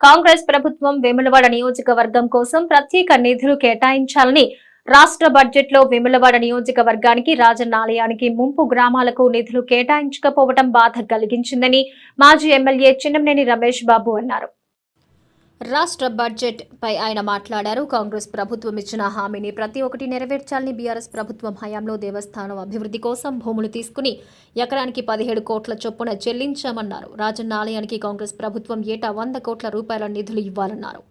కాంగ్రెస్ ప్రభుత్వం వేములవాడ నియోజకవర్గం కోసం ప్రత్యేక నిధులు కేటాయించాలని రాష్ట్ర బడ్జెట్లో వేములవాడ నియోజకవర్గానికి రాజన్నాలయానికి ముంపు గ్రామాలకు నిధులు కేటాయించకపోవడం బాధ కలిగించిందని మాజీ ఎమ్మెల్యే చిన్నమనేని రమేష్ బాబు అన్నారు. రాష్ట్ర బడ్జెట్ పై ఆయన మాట్లాడారు. కాంగ్రెస్ ప్రభుత్వం ఇచ్చిన హామీని ప్రతి ఒక్కటి నెరవేర్చాలని బీఆర్ఎస్ ప్రభుత్వం హయాంలో దేవస్థానం అభివృద్ధి కోసం భూములు తీసుకుని ఎకరానికి పదిహేడు కోట్ల చొప్పున చెల్లించామన్నారు. రాజన్న ఆలయానికి కాంగ్రెస్ ప్రభుత్వం ఏటా వంద కోట్ల రూపాయల నిధులు ఇవ్వాలన్నారు.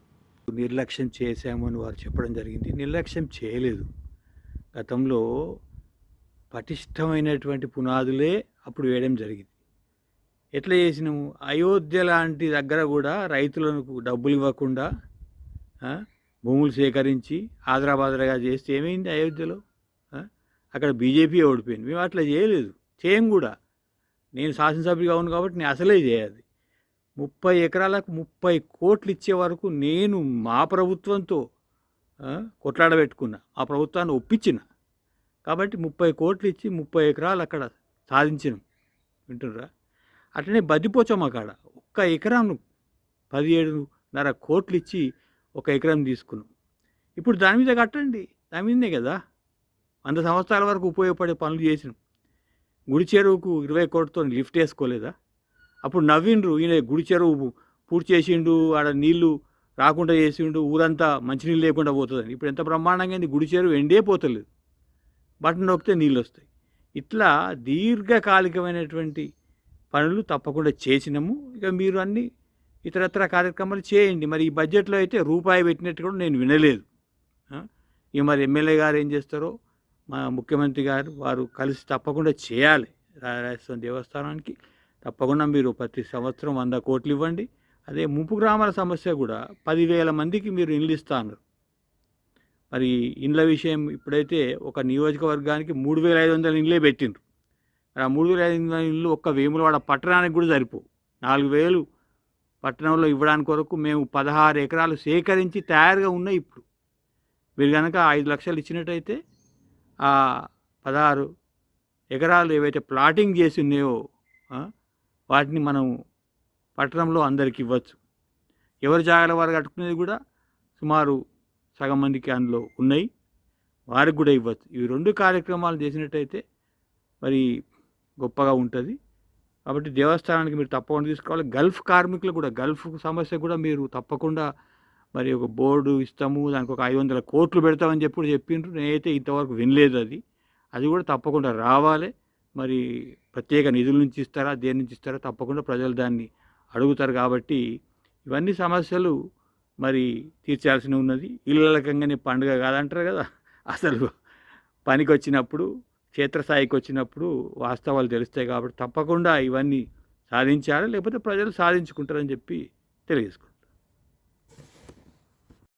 నిర్లక్ష్యం చేశామని వారు చెప్పడం జరిగింది. నిర్లక్ష్యం చేయలేదు. గతంలో పటిష్టమైనటువంటి పునాదులే అప్పుడు వేయడం జరిగింది. ఎట్లా చేసినాము అయోధ్య లాంటి దగ్గర కూడా రైతులకు డబ్బులు ఇవ్వకుండా భూములు సేకరించి ఆదరాబాదరగా చేస్తే ఏమైంది అయోధ్యలో? అక్కడ బీజేపీ ఓడిపోయింది. మేము అట్లా చేయలేదు. చేయం కూడా. నేను శాసనసభ్యుగా ఉన్నాను కాబట్టి నేను అసలే చేయాలి ముప్పై ఎకరాలకు ముప్పై కోట్లు ఇచ్చే వరకు నేను మా ప్రభుత్వంతో కొట్లాడబెట్టుకున్నా. ఆ ప్రభుత్వాన్ని ఒప్పించిన. కాబట్టి ముప్పై కోట్లు ఇచ్చి ముప్పై ఎకరాలు అక్కడ సాధించినాం. వింటున్నారా? అట్లనే బద్దిపోచమ్మ కాడ. ఒక్క ఎకరం పదిహేడున్నర కోట్లు ఇచ్చి ఒక ఎకరం తీసుకున్నాం. ఇప్పుడు దాని మీద కట్టండి. దాని మీదనే కదా. వంద సంవత్సరాల వరకు ఉపయోగపడే పనులు చేసినాం. గుడి చెరువుకు ఇరవై కోట్లతో లిఫ్ట్ వేసుకోలేదా? అప్పుడు నవ్విండ్రు. ఈయన గుడి చెరువు పూర్తి చేసిండు. ఆడ నీళ్ళు రాకుండా చేసిండు. ఊరంతా మంచినీళ్ళు లేకుండా పోతుందని. ఇప్పుడు ఎంత బ్రహ్మాండంగా అయింది. గుడి చెరువు ఎండే పోతలేదు. బటన్ నొక్కితే నీళ్ళు వస్తాయి. ఇట్లా దీర్ఘకాలికమైనటువంటి పనులు తప్పకుండా చేసినాము. ఇక మీరు అన్ని ఇతరత్ర కార్యక్రమాలు చేయండి. మరి ఈ బడ్జెట్లో అయితే రూపాయి పెట్టినట్టు కూడా నేను వినలేదు. ఇక మరి ఎమ్మెల్యే గారు ఏం చేస్తారో మా ముఖ్యమంత్రి గారు వారు కలిసి తప్పకుండా చేయాలి. రాజస్థాన్ దేవస్థానానికి తప్పకుండా మీరు ప్రతి సంవత్సరం వంద కోట్లు ఇవ్వండి. అదే ముంపు గ్రామాల సమస్య కూడా పదివేల మందికి మీరు ఇండ్లు ఇస్తాను మరి ఇండ్ల విషయం ఇప్పుడైతే ఒక నియోజకవర్గానికి మూడు వేల ఐదు వందల ఇండ్లే పెట్టిండ్రు. మూడు వేల ఐదు వందల ఇల్లు ఒక్క వేములవాడ పట్టణానికి కూడా సరిపోవు. నాలుగు వేలు పట్టణంలో ఇవ్వడానికి కొరకు మేము పదహారు ఎకరాలు సేకరించి తయారుగా ఉన్నాయి ఇప్పుడు. మీరు కనుక ఐదు లక్షలు ఇచ్చినట్టయితే ఆ పదహారు ఎకరాలు ఏవైతే ప్లాటింగ్ చేసి ఉన్నాయో వాటిని మనం పట్టణంలో అందరికి ఇవ్వచ్చు. ఎవరి జాగాల వారు కట్టుకునేది కూడా సుమారు సగం మందికి అందులో ఉన్నాయి. వారికి కూడా ఇవ్వచ్చు. ఈ రెండు కార్యక్రమాలు చేసినట్టయితే మరి గొప్పగా ఉంటుంది. కాబట్టి దేవస్థానానికి మీరు తప్పకుండా తీసుకోవాలి. గల్ఫ్ కార్మికులు కూడా గల్ఫ్ సమస్య కూడా మీరు తప్పకుండా మరి ఒక బోర్డు ఇస్తాము దానికి ఒక ఐదు వందల కోట్లు పెడతామని చెప్పి కూడా చెప్పిండ్రు. నేనైతే ఇంతవరకు వినలేదు అది. అది కూడా తప్పకుండా రావాలి. మరి ప్రత్యేక నిధుల నుంచి ఇస్తారా దేని నుంచి ఇస్తారా తప్పకుండా ప్రజలు దాన్ని అడుగుతారు కాబట్టి ఇవన్నీ సమస్యలు మరి తీర్చాల్సి ఉన్నది. ఇళ్ళకంగానే పండుగ కాదంటారు కదా. అసలు పనికి వచ్చినప్పుడు క్షేత్రస్థాయికి వచ్చినప్పుడు వాస్తవాలు తెలుస్తాయి కాబట్టి తప్పకుండా ఇవన్నీ సాధించాలి లేకపోతే ప్రజలు సాధించుకుంటారని చెప్పి తెలియజేసుకుంటారు